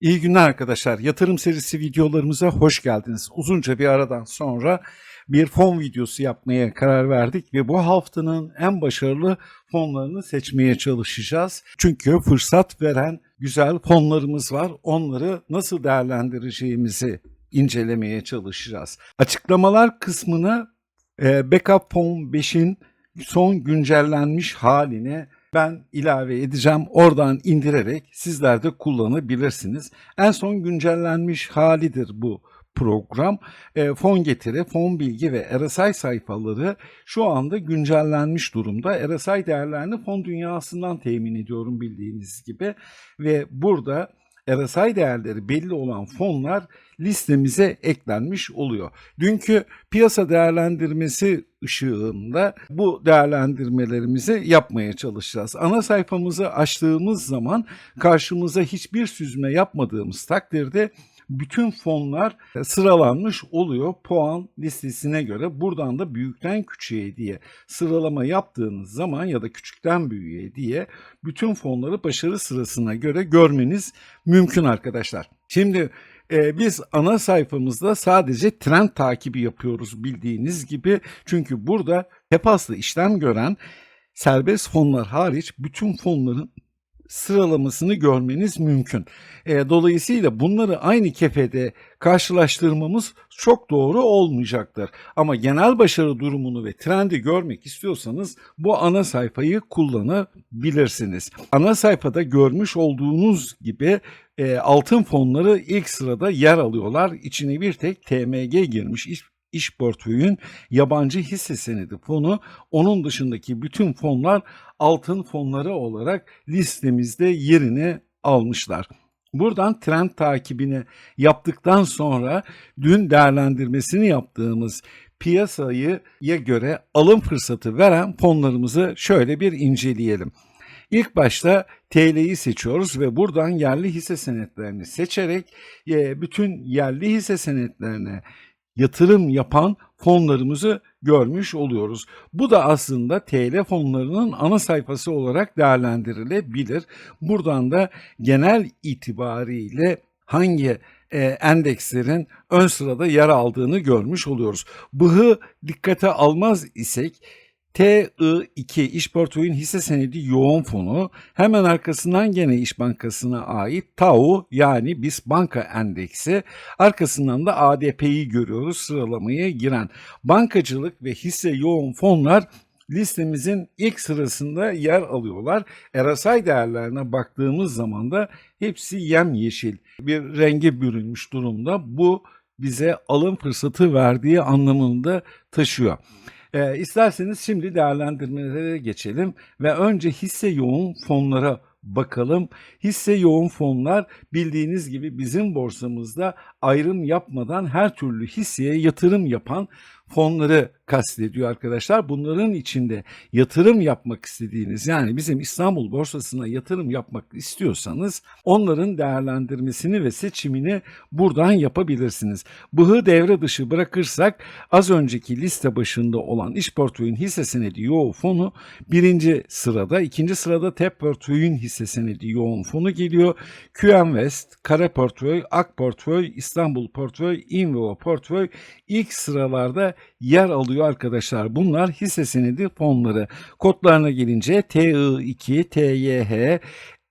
İyi günler arkadaşlar. Yatırım serisi videolarımıza hoş geldiniz. Uzunca bir aradan sonra bir fon videosu yapmaya karar verdik ve bu haftanın en başarılı fonlarını seçmeye çalışacağız. Çünkü fırsat veren güzel fonlarımız var. Onları nasıl değerlendireceğimizi incelemeye çalışacağız. Açıklamalar kısmına e, Backup Fon 5'in son güncellenmiş haline ben ilave edeceğim. Oradan indirerek sizler de kullanabilirsiniz. En son güncellenmiş halidir bu program. E, fon getiri, fon bilgi ve RSI sayfaları şu anda güncellenmiş durumda. RSI değerlerini fon dünyasından temin ediyorum bildiğiniz gibi ve burada RSI değerleri belli olan fonlar listemize eklenmiş oluyor. Dünkü piyasa değerlendirmesi ışığında bu değerlendirmelerimizi yapmaya çalışacağız. Ana sayfamızı açtığımız zaman karşımıza hiçbir süzme yapmadığımız takdirde bütün fonlar sıralanmış oluyor puan listesine göre. Buradan da büyükten küçüğe diye sıralama yaptığınız zaman ya da küçükten büyüğe diye bütün fonları başarı sırasına göre görmeniz mümkün arkadaşlar. Şimdi e, biz ana sayfamızda sadece trend takibi yapıyoruz bildiğiniz gibi. Çünkü burada hepaslı işlem gören serbest fonlar hariç bütün fonların sıralamasını görmeniz mümkün. E, dolayısıyla bunları aynı kefede karşılaştırmamız çok doğru olmayacaktır. Ama genel başarı durumunu ve trendi görmek istiyorsanız bu ana sayfayı kullanabilirsiniz. Ana sayfada görmüş olduğunuz gibi e, altın fonları ilk sırada yer alıyorlar. İçine bir tek TMG girmiş. İş, portföyün yabancı hisse senedi fonu. Onun dışındaki bütün fonlar altın fonları olarak listemizde yerini almışlar. Buradan trend takibini yaptıktan sonra dün değerlendirmesini yaptığımız piyasayı ya göre alım fırsatı veren fonlarımızı şöyle bir inceleyelim. İlk başta TL'yi seçiyoruz ve buradan yerli hisse senetlerini seçerek e, bütün yerli hisse senetlerine yatırım yapan fonlarımızı görmüş oluyoruz. Bu da aslında TL fonlarının ana sayfası olarak değerlendirilebilir. Buradan da genel itibariyle hangi e, endekslerin ön sırada yer aldığını görmüş oluyoruz. Bıhı dikkate almaz isek TI2 İş Portföyün hisse senedi yoğun fonu hemen arkasından gene İş Bankası'na ait TAU yani BIS Banka Endeksi arkasından da ADP'yi görüyoruz sıralamaya giren. Bankacılık ve hisse yoğun fonlar listemizin ilk sırasında yer alıyorlar. RSI değerlerine baktığımız zaman da hepsi yemyeşil bir renge bürünmüş durumda. Bu bize alım fırsatı verdiği anlamında taşıyor. E, isterseniz şimdi değerlendirmelere geçelim ve önce hisse yoğun fonlara bakalım. Hisse yoğun fonlar bildiğiniz gibi bizim borsamızda ayrım yapmadan her türlü hisseye yatırım yapan fonları kastediyor arkadaşlar. Bunların içinde yatırım yapmak istediğiniz yani bizim İstanbul borsasına yatırım yapmak istiyorsanız onların değerlendirmesini ve seçimini buradan yapabilirsiniz. Bıhı devre dışı bırakırsak az önceki liste başında olan iş portföyün hisse senedi yoğun fonu birinci sırada, ikinci sırada TEP portföyün hisse senedi yoğun fonu geliyor. QM West, Kara portföy, Ak portföy, İstanbul portföy, Invo portföy ilk sıralarda yer alıyor arkadaşlar. Bunlar hisse senedi fonları. Kodlarına gelince TI2, TYH,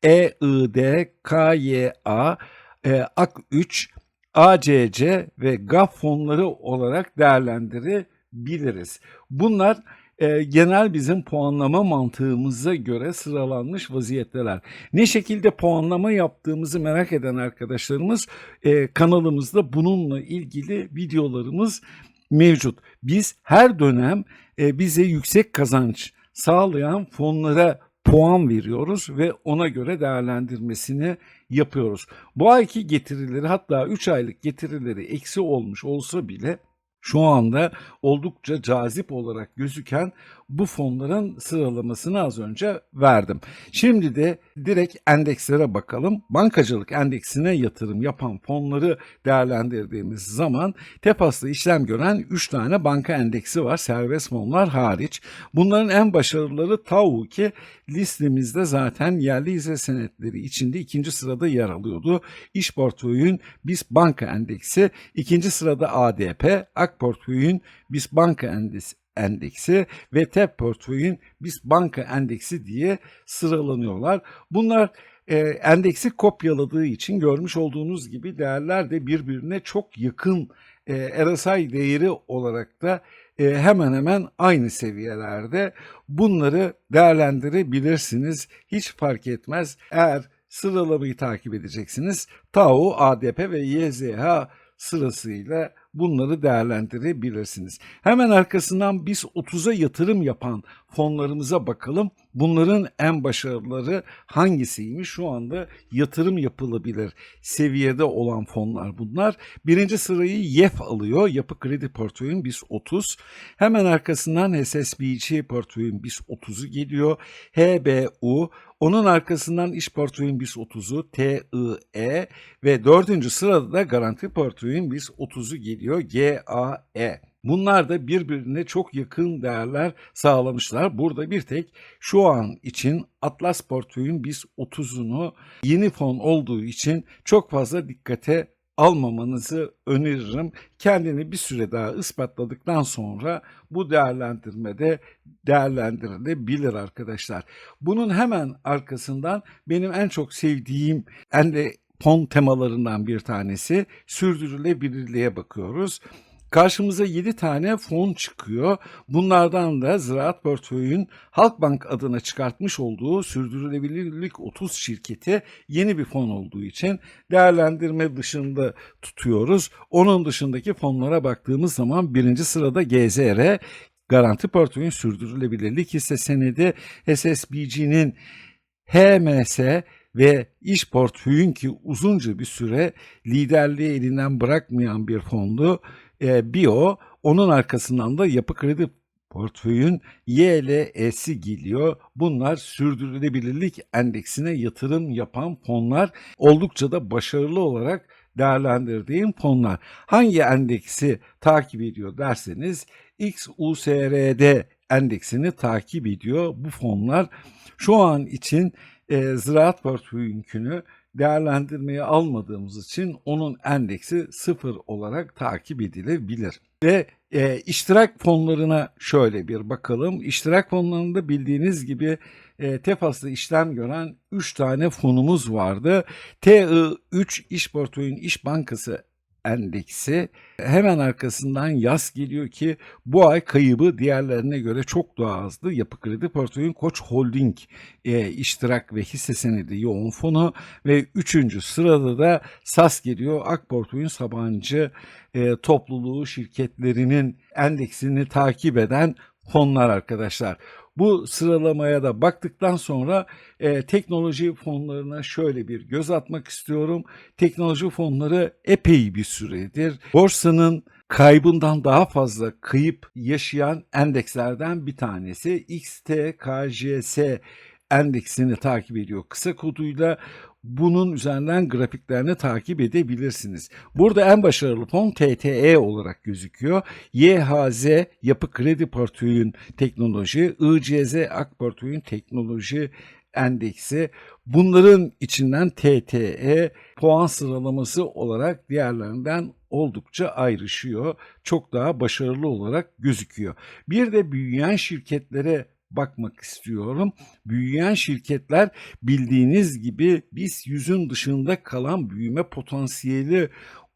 EID, KYA, e, AK3, ACC ve GAF fonları olarak değerlendirebiliriz. Bunlar e, genel bizim puanlama mantığımıza göre sıralanmış vaziyetteler. Ne şekilde puanlama yaptığımızı merak eden arkadaşlarımız e, kanalımızda bununla ilgili videolarımız mevcut. Biz her dönem e, bize yüksek kazanç sağlayan fonlara puan veriyoruz ve ona göre değerlendirmesini yapıyoruz. Bu ayki getirileri hatta 3 aylık getirileri eksi olmuş olsa bile şu anda oldukça cazip olarak gözüken bu fonların sıralamasını az önce verdim. Şimdi de direkt endekslere bakalım. Bankacılık endeksine yatırım yapan fonları değerlendirdiğimiz zaman TEPAS'ta işlem gören 3 tane banka endeksi var serbest fonlar hariç. Bunların en başarılıları TAU ki listemizde zaten yerli hisse senetleri içinde ikinci sırada yer alıyordu. İş portföyün BIS Banka Endeksi, ikinci sırada ADP, AK portföyün BIS Banka Endeksi endeksi ve TEP portföyün BIS Banka Endeksi diye sıralanıyorlar. Bunlar e, endeksi kopyaladığı için görmüş olduğunuz gibi değerler de birbirine çok yakın e, RSI değeri olarak da e, hemen hemen aynı seviyelerde. Bunları değerlendirebilirsiniz. Hiç fark etmez. Eğer sıralamayı takip edeceksiniz. TAO, ADP ve YZH sırasıyla bunları değerlendirebilirsiniz. Hemen arkasından biz 30'a yatırım yapan fonlarımıza bakalım. Bunların en başarılıları hangisiymiş? Şu anda yatırım yapılabilir seviyede olan fonlar bunlar. Birinci sırayı YEF alıyor. Yapı Kredi Portföyün BIS 30. Hemen arkasından HSBC Portföyün BIS 30'u geliyor. HBU, onun arkasından iş portföyün BIS 30'u, TIE ve dördüncü sırada da garanti portföyün BIS 30'u geliyor, GAE. Bunlar da birbirine çok yakın değerler sağlamışlar. Burada bir tek şu an için Atlas portföyün BIS 30'unu yeni fon olduğu için çok fazla dikkate almamanızı öneririm. Kendini bir süre daha ispatladıktan sonra bu değerlendirmede değerlendirilebilir arkadaşlar. Bunun hemen arkasından benim en çok sevdiğim en de fon temalarından bir tanesi sürdürülebilirliğe bakıyoruz. Karşımıza 7 tane fon çıkıyor. Bunlardan da Ziraat Portföy'ün Halkbank adına çıkartmış olduğu Sürdürülebilirlik 30 şirketi yeni bir fon olduğu için değerlendirme dışında tutuyoruz. Onun dışındaki fonlara baktığımız zaman birinci sırada GZR, Garanti Portföy'ün Sürdürülebilirlik hisse senedi, SSBC'nin HMS ve iş portföyün ki uzunca bir süre liderliği elinden bırakmayan bir fondu e, Bio, onun arkasından da Yapı Kredi portföyün YLE'si geliyor. Bunlar sürdürülebilirlik endeksine yatırım yapan fonlar. Oldukça da başarılı olarak değerlendirdiğim fonlar. Hangi endeksi takip ediyor derseniz XUSRD endeksini takip ediyor bu fonlar. Şu an için e, ziraat portföyünkünü değerlendirmeye almadığımız için onun endeksi sıfır olarak takip edilebilir. Ve e, iştirak fonlarına şöyle bir bakalım. İştirak fonlarında bildiğiniz gibi e, TEFAS'ta işlem gören 3 tane fonumuz vardı. TI3 İş Portföyün İş Bankası endeksi hemen arkasından yaz geliyor ki bu ay kaybı diğerlerine göre çok daha azdı. Yapı Kredi Portföyün Koç Holding e, iştirak ve hisse senedi yoğun fonu ve üçüncü sırada da SAS geliyor. Ak Portföyün Sabancı e, topluluğu şirketlerinin endeksini takip eden fonlar arkadaşlar. Bu sıralamaya da baktıktan sonra e, teknoloji fonlarına şöyle bir göz atmak istiyorum. Teknoloji fonları epey bir süredir borsanın kaybından daha fazla kayıp yaşayan endekslerden bir tanesi. XTKJS endeksini takip ediyor kısa koduyla bunun üzerinden grafiklerini takip edebilirsiniz. Burada en başarılı fon TTE olarak gözüküyor. YHZ Yapı Kredi Portföyün Teknoloji, ICZ Ak Portföyün Teknoloji Endeksi. Bunların içinden TTE puan sıralaması olarak diğerlerinden oldukça ayrışıyor. Çok daha başarılı olarak gözüküyor. Bir de büyüyen şirketlere bakmak istiyorum. Büyüyen şirketler bildiğiniz gibi biz yüzün dışında kalan büyüme potansiyeli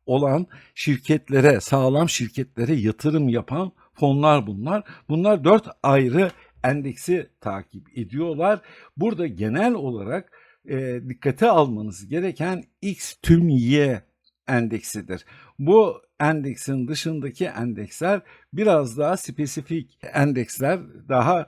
olan şirketlere, sağlam şirketlere yatırım yapan fonlar bunlar. Bunlar dört ayrı endeksi takip ediyorlar. Burada genel olarak e, dikkate almanız gereken X tüm Y endeksidir. Bu endeksin dışındaki endeksler biraz daha spesifik endeksler, daha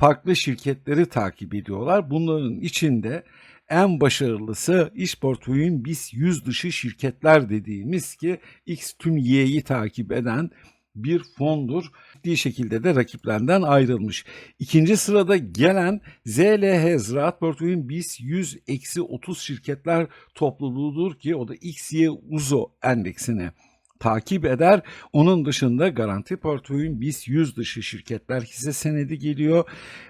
farklı şirketleri takip ediyorlar. Bunların içinde en başarılısı iş portföyün BIS 100 dışı şirketler dediğimiz ki X tüm Y'yi takip eden bir fondur. Ciddi şekilde de rakiplerinden ayrılmış. İkinci sırada gelen ZLH Ziraat Portföy'ün BIS 100 eksi 30 şirketler topluluğudur ki o da XY UZO endeksine takip eder. Onun dışında garanti portföyün BIS 100 dışı şirketler hisse senedi geliyor.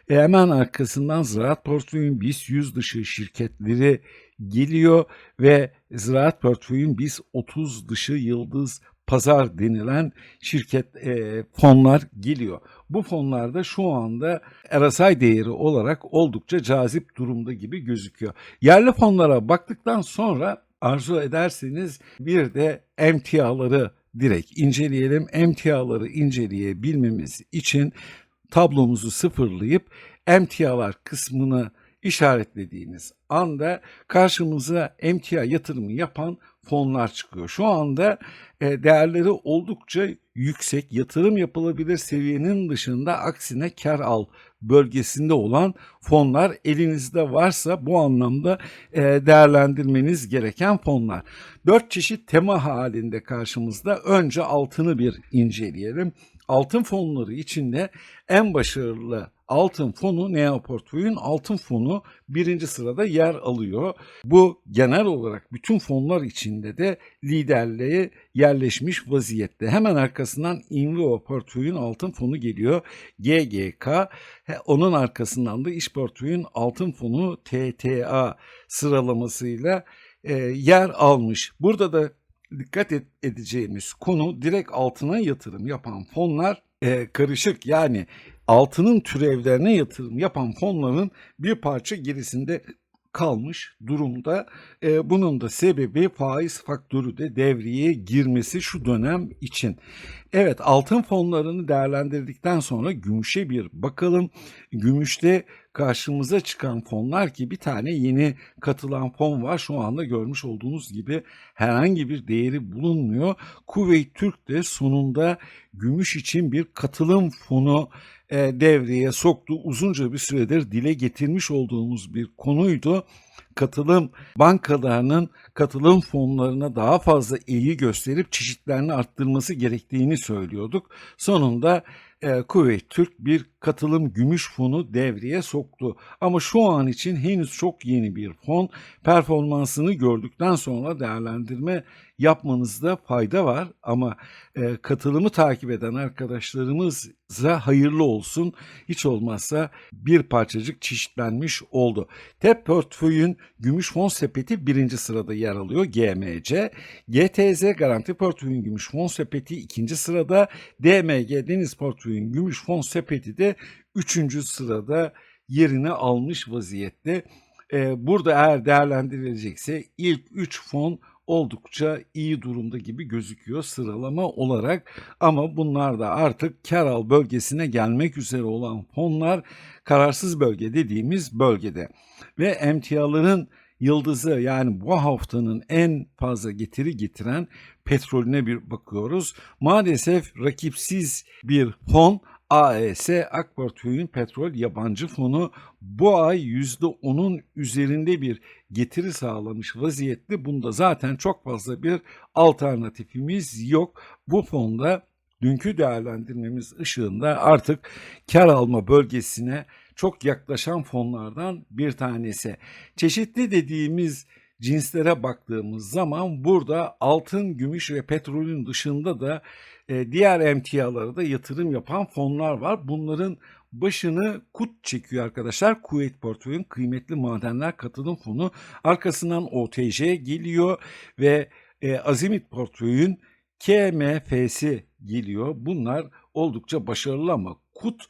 E hemen arkasından ziraat portföyün BIS 100 dışı şirketleri geliyor ve ziraat portföyün BIS 30 dışı yıldız pazar denilen şirket e, fonlar geliyor. Bu fonlarda şu anda RSI değeri olarak oldukça cazip durumda gibi gözüküyor. Yerli fonlara baktıktan sonra arzu ederseniz bir de emtiaları direkt inceleyelim. Emtiaları inceleyebilmemiz için tablomuzu sıfırlayıp emtialar kısmını işaretlediğiniz anda karşımıza emtia yatırımı yapan fonlar çıkıyor. Şu anda e, değerleri oldukça yüksek, yatırım yapılabilir seviyenin dışında aksine kar al bölgesinde olan fonlar elinizde varsa bu anlamda e, değerlendirmeniz gereken fonlar. Dört çeşit tema halinde karşımızda. Önce altını bir inceleyelim. Altın fonları içinde en başarılı altın fonu Neo Portföy'ün altın fonu birinci sırada yer alıyor. Bu genel olarak bütün fonlar içinde de liderliğe yerleşmiş vaziyette. Hemen arkasından Invio Portföy'ün altın fonu geliyor. GGK. Onun arkasından da İş Portföy'ün altın fonu TTA sıralamasıyla e, yer almış. Burada da dikkat et, edeceğimiz konu direkt altına yatırım yapan fonlar e, karışık yani altının türevlerine yatırım yapan fonların bir parça gerisinde kalmış durumda. E, bunun da sebebi faiz faktörü de devreye girmesi şu dönem için. Evet altın fonlarını değerlendirdikten sonra gümüşe bir bakalım. Gümüşte karşımıza çıkan fonlar ki bir tane yeni katılan fon var. Şu anda görmüş olduğunuz gibi herhangi bir değeri bulunmuyor. Kuveyt Türk de sonunda gümüş için bir katılım fonu e, devreye soktu. Uzunca bir süredir dile getirmiş olduğumuz bir konuydu. Katılım bankalarının katılım fonlarına daha fazla ilgi gösterip çeşitlerini arttırması gerektiğini söylüyorduk. Sonunda e, Kuveyt Türk bir katılım gümüş fonu devreye soktu. Ama şu an için henüz çok yeni bir fon. Performansını gördükten sonra değerlendirme yapmanızda fayda var. Ama e, katılımı takip eden arkadaşlarımıza hayırlı olsun. Hiç olmazsa bir parçacık çeşitlenmiş oldu. TEP portföyün gümüş fon sepeti birinci sırada yer alıyor. GMC. GTZ garanti portföyün gümüş fon sepeti ikinci sırada. DMG deniz portföyün gümüş fon sepeti de üçüncü sırada yerini almış vaziyette. Ee, burada eğer değerlendirilecekse ilk 3 fon oldukça iyi durumda gibi gözüküyor sıralama olarak ama bunlar da artık kar al bölgesine gelmek üzere olan fonlar kararsız bölge dediğimiz bölgede ve emtiaların yıldızı yani bu haftanın en fazla getiri getiren petrolüne bir bakıyoruz. Maalesef rakipsiz bir fon AES Ak Portföy'ün petrol yabancı fonu bu ay %10'un üzerinde bir getiri sağlamış vaziyette. Bunda zaten çok fazla bir alternatifimiz yok. Bu fonda dünkü değerlendirmemiz ışığında artık kar alma bölgesine çok yaklaşan fonlardan bir tanesi. Çeşitli dediğimiz cinslere baktığımız zaman burada altın, gümüş ve petrolün dışında da e, diğer emtialara da yatırım yapan fonlar var. Bunların başını KUT çekiyor arkadaşlar. Kuveyt Portföy'ün kıymetli madenler katılım fonu. Arkasından OTC geliyor ve e, Azimit Portföy'ün KMF'si geliyor. Bunlar oldukça başarılı ama KUT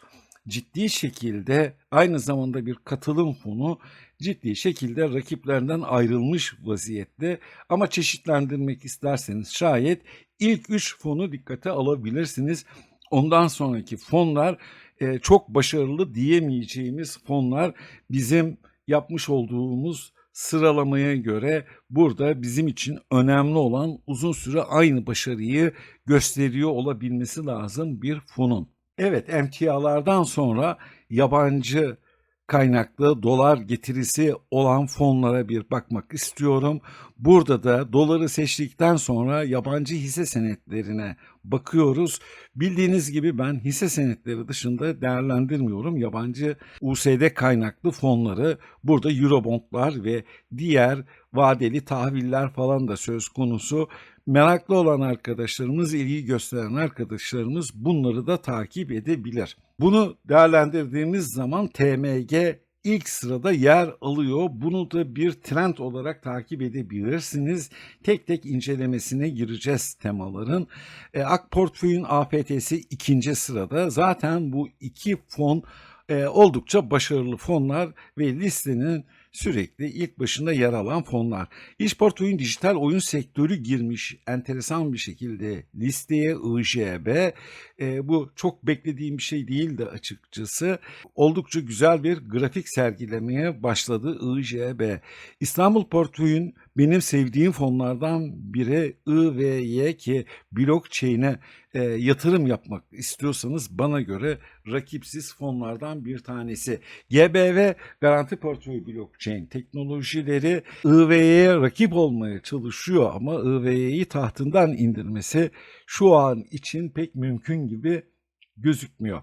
ciddi şekilde aynı zamanda bir katılım fonu ciddi şekilde rakiplerinden ayrılmış vaziyette. Ama çeşitlendirmek isterseniz şayet ilk 3 fonu dikkate alabilirsiniz. Ondan sonraki fonlar e, çok başarılı diyemeyeceğimiz fonlar bizim yapmış olduğumuz sıralamaya göre burada bizim için önemli olan uzun süre aynı başarıyı gösteriyor olabilmesi lazım bir fonun. Evet emtialardan sonra yabancı kaynaklı dolar getirisi olan fonlara bir bakmak istiyorum. Burada da doları seçtikten sonra yabancı hisse senetlerine bakıyoruz. Bildiğiniz gibi ben hisse senetleri dışında değerlendirmiyorum. Yabancı USD kaynaklı fonları burada Eurobondlar ve diğer vadeli tahviller falan da söz konusu. Meraklı olan arkadaşlarımız, ilgi gösteren arkadaşlarımız bunları da takip edebilir. Bunu değerlendirdiğimiz zaman TMG ilk sırada yer alıyor. Bunu da bir trend olarak takip edebilirsiniz. Tek tek incelemesine gireceğiz temaların. E, Ak Portföy'ün APT'si ikinci sırada. Zaten bu iki fon e, oldukça başarılı fonlar ve listenin sürekli ilk başında yer alan fonlar. İş portföyün dijital oyun sektörü girmiş enteresan bir şekilde listeye IJB. E, bu çok beklediğim bir şey değildi açıkçası. Oldukça güzel bir grafik sergilemeye başladı IJB. İstanbul portföyün benim sevdiğim fonlardan biri IVY ki blockchain'e e, yatırım yapmak istiyorsanız bana göre rakipsiz fonlardan bir tanesi. GBV Garanti Portföy Blockchain teknolojileri IVY'ye rakip olmaya çalışıyor ama IVY'yi tahtından indirmesi şu an için pek mümkün gibi gözükmüyor.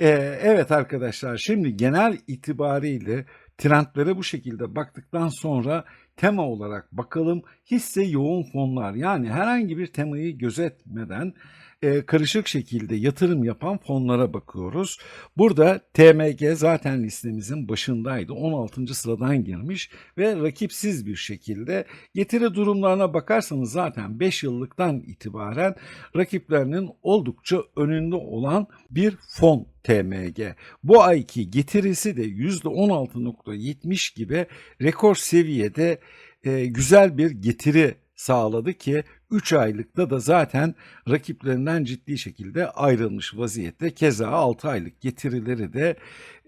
Ee, evet arkadaşlar şimdi genel itibariyle trendlere bu şekilde baktıktan sonra tema olarak bakalım hisse yoğun fonlar yani herhangi bir temayı gözetmeden e, karışık şekilde yatırım yapan fonlara bakıyoruz. Burada TMG zaten listemizin başındaydı. 16. sıradan girmiş ve rakipsiz bir şekilde getiri durumlarına bakarsanız zaten 5 yıllıktan itibaren rakiplerinin oldukça önünde olan bir fon TMG. Bu ayki getirisi de %16.70 gibi rekor seviyede e, güzel bir getiri sağladı ki 3 aylıkta da zaten rakiplerinden ciddi şekilde ayrılmış vaziyette. Keza 6 aylık getirileri de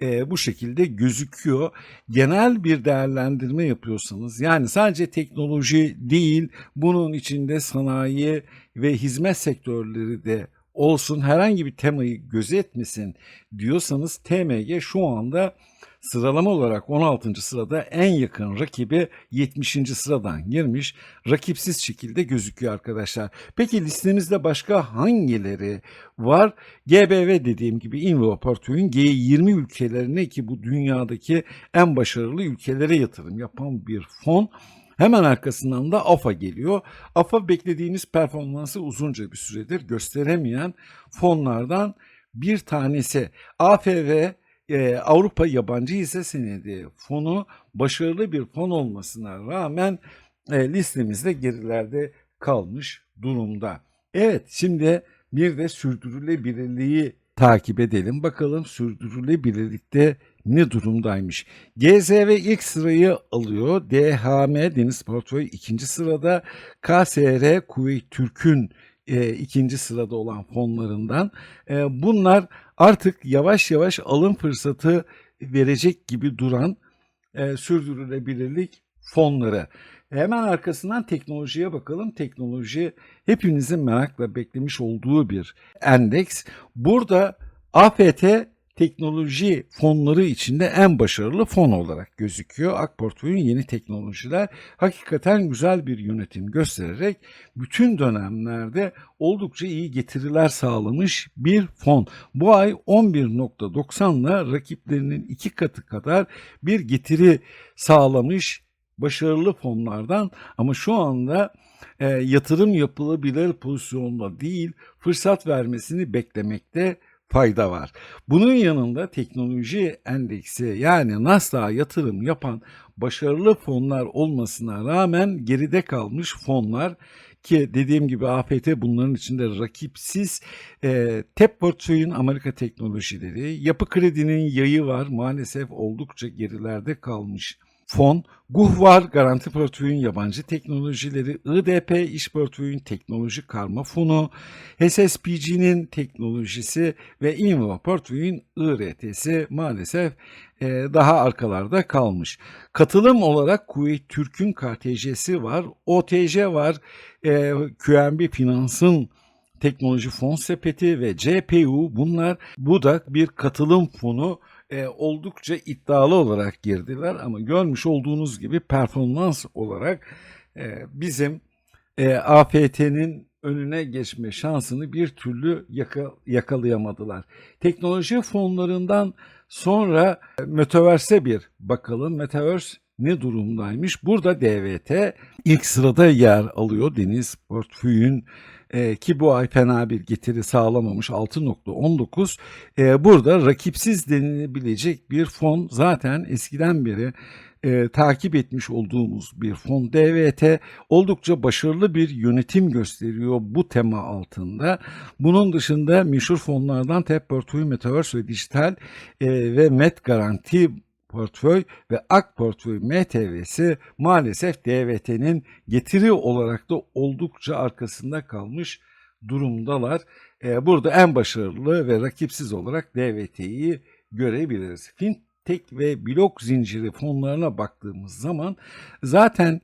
e, bu şekilde gözüküyor. Genel bir değerlendirme yapıyorsanız yani sadece teknoloji değil bunun içinde sanayi ve hizmet sektörleri de olsun herhangi bir temayı gözetmesin diyorsanız TMG şu anda sıralama olarak 16. sırada en yakın rakibi 70. sıradan girmiş. Rakipsiz şekilde gözüküyor arkadaşlar. Peki listemizde başka hangileri var? GBV dediğim gibi Invo portföyün G20 ülkelerine ki bu dünyadaki en başarılı ülkelere yatırım yapan bir fon. Hemen arkasından da AFA geliyor. AFA beklediğiniz performansı uzunca bir süredir gösteremeyen fonlardan bir tanesi. AFV e, Avrupa Yabancı Hisse Senedi fonu başarılı bir fon olmasına rağmen e, listemizde gerilerde kalmış durumda. Evet şimdi bir de sürdürülebilirliği takip edelim. Bakalım sürdürülebilirlikte ne durumdaymış. GZV ilk sırayı alıyor. DHM Deniz Portföy ikinci sırada. KSR Kuveyt Türk'ün e, ikinci sırada olan fonlarından. E, bunlar artık yavaş yavaş alım fırsatı verecek gibi duran e, sürdürülebilirlik fonları. Hemen arkasından teknolojiye bakalım. Teknoloji hepinizin merakla beklemiş olduğu bir endeks. Burada AFT teknoloji fonları içinde en başarılı fon olarak gözüküyor. Ak Portföy'ün yeni teknolojiler hakikaten güzel bir yönetim göstererek bütün dönemlerde oldukça iyi getiriler sağlamış bir fon. Bu ay 11.90 ile rakiplerinin iki katı kadar bir getiri sağlamış başarılı fonlardan ama şu anda e, yatırım yapılabilir pozisyonda değil fırsat vermesini beklemekte fayda var. Bunun yanında teknoloji endeksi yani Nasdaq'a yatırım yapan başarılı fonlar olmasına rağmen geride kalmış fonlar ki dediğim gibi AFT bunların içinde rakipsiz e, TEP portföyün Amerika teknolojileri, yapı kredinin yayı var maalesef oldukça gerilerde kalmış fon, Guhvar Garanti Portföyün Yabancı Teknolojileri, IDP İş Portföyün Teknoloji Karma Fonu, SSPG'nin teknolojisi ve Invo Portföyün IRT'si maalesef e, daha arkalarda kalmış. Katılım olarak Kuveyt Türk'ün KTC'si var, OTC var, e, QNB Finans'ın teknoloji fon sepeti ve CPU bunlar bu da bir katılım fonu e, oldukça iddialı olarak girdiler ama görmüş olduğunuz gibi performans olarak e, bizim e, AFT'nin önüne geçme şansını bir türlü yaka, yakalayamadılar. Teknoloji fonlarından sonra e, Metaverse'e bir bakalım. Metaverse ne durumdaymış? Burada DVT ilk sırada yer alıyor Deniz Portföy'ün e, ki bu ay fena bir getiri sağlamamış 6.19 e, burada rakipsiz denilebilecek bir fon zaten eskiden beri e, takip etmiş olduğumuz bir fon DVT oldukça başarılı bir yönetim gösteriyor bu tema altında. Bunun dışında meşhur fonlardan TEP Portföy Metaverse ve Dijital e, ve Met Garanti portföy ve AK portföy MTV'si maalesef DVT'nin getiri olarak da oldukça arkasında kalmış durumdalar. Ee, burada en başarılı ve rakipsiz olarak DVT'yi görebiliriz. Fintech ve blok zinciri fonlarına baktığımız zaman zaten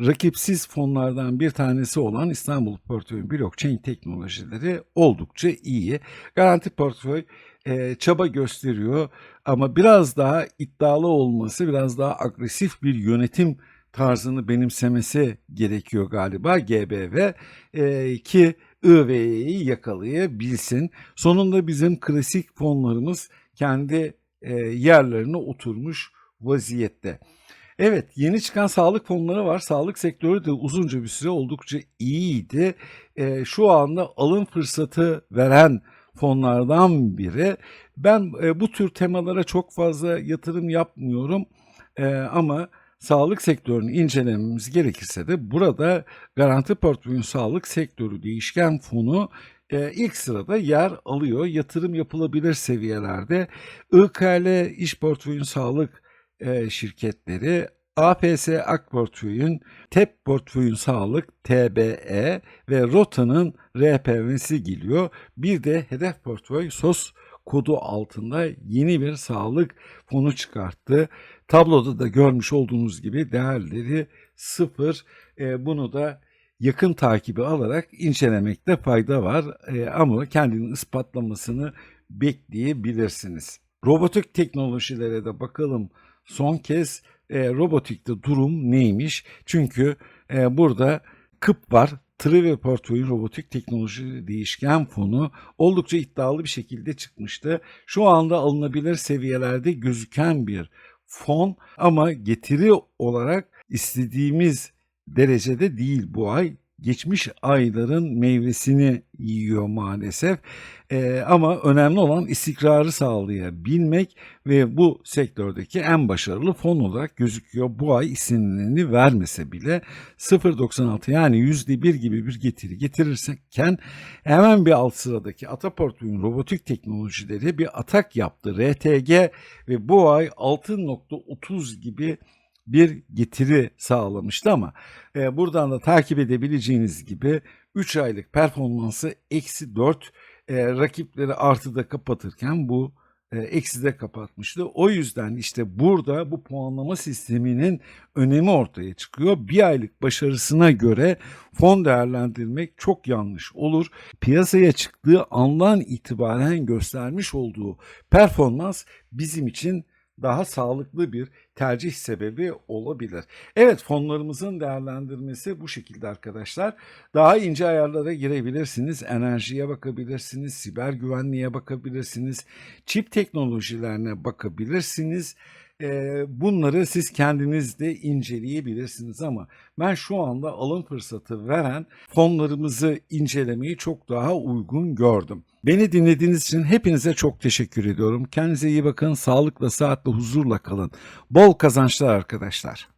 rakipsiz fonlardan bir tanesi olan İstanbul Portföy Blockchain teknolojileri oldukça iyi. Garanti portföy e, çaba gösteriyor ama biraz daha iddialı olması, biraz daha agresif bir yönetim tarzını benimsemesi gerekiyor galiba GBV e, ki IV'yi yakalayabilsin. Sonunda bizim klasik fonlarımız kendi e, yerlerine oturmuş vaziyette. Evet yeni çıkan sağlık fonları var. Sağlık sektörü de uzunca bir süre oldukça iyiydi. E, şu anda alım fırsatı veren fonlardan biri. Ben e, bu tür temalara çok fazla yatırım yapmıyorum e, ama sağlık sektörünü incelememiz gerekirse de burada Garanti Portföyün Sağlık Sektörü Değişken Fonu e, ilk sırada yer alıyor. Yatırım yapılabilir seviyelerde. IKL İş Portföyün Sağlık e, şirketleri APS Ak Portföy'ün, TEP Portföy'ün Sağlık, TBE ve Rota'nın RPM'si geliyor. Bir de Hedef Portföy SOS kodu altında yeni bir sağlık fonu çıkarttı. Tabloda da görmüş olduğunuz gibi değerleri sıfır. E, bunu da yakın takibi alarak incelemekte fayda var. E, ama kendini ispatlamasını bekleyebilirsiniz. Robotik teknolojilere de bakalım son kez e, robotikte durum neymiş? Çünkü e, burada KıP var. Trive Portföy'ün robotik teknoloji değişken fonu oldukça iddialı bir şekilde çıkmıştı. Şu anda alınabilir seviyelerde gözüken bir fon ama getiri olarak istediğimiz derecede değil bu ay geçmiş ayların meyvesini yiyor maalesef. Ee, ama önemli olan istikrarı sağlayabilmek ve bu sektördeki en başarılı fon olarak gözüküyor. Bu ay isimlerini vermese bile 0.96 yani %1 gibi bir getiri getirirken hemen bir alt sıradaki Ataport'un robotik teknolojileri bir atak yaptı. RTG ve bu ay 6.30 gibi bir getiri sağlamıştı ama e, buradan da takip edebileceğiniz gibi 3 aylık performansı eksi 4 e, rakipleri artıda kapatırken bu e, eksi de kapatmıştı. O yüzden işte burada bu puanlama sisteminin önemi ortaya çıkıyor. Bir aylık başarısına göre fon değerlendirmek çok yanlış olur. Piyasaya çıktığı andan itibaren göstermiş olduğu performans bizim için daha sağlıklı bir tercih sebebi olabilir. Evet fonlarımızın değerlendirmesi bu şekilde arkadaşlar. Daha ince ayarlara girebilirsiniz. Enerjiye bakabilirsiniz. Siber güvenliğe bakabilirsiniz. Çip teknolojilerine bakabilirsiniz. Bunları siz kendiniz de inceleyebilirsiniz ama ben şu anda alım fırsatı veren fonlarımızı incelemeyi çok daha uygun gördüm. Beni dinlediğiniz için hepinize çok teşekkür ediyorum. Kendinize iyi bakın, sağlıkla, saatle, huzurla kalın. Bol kazançlar arkadaşlar.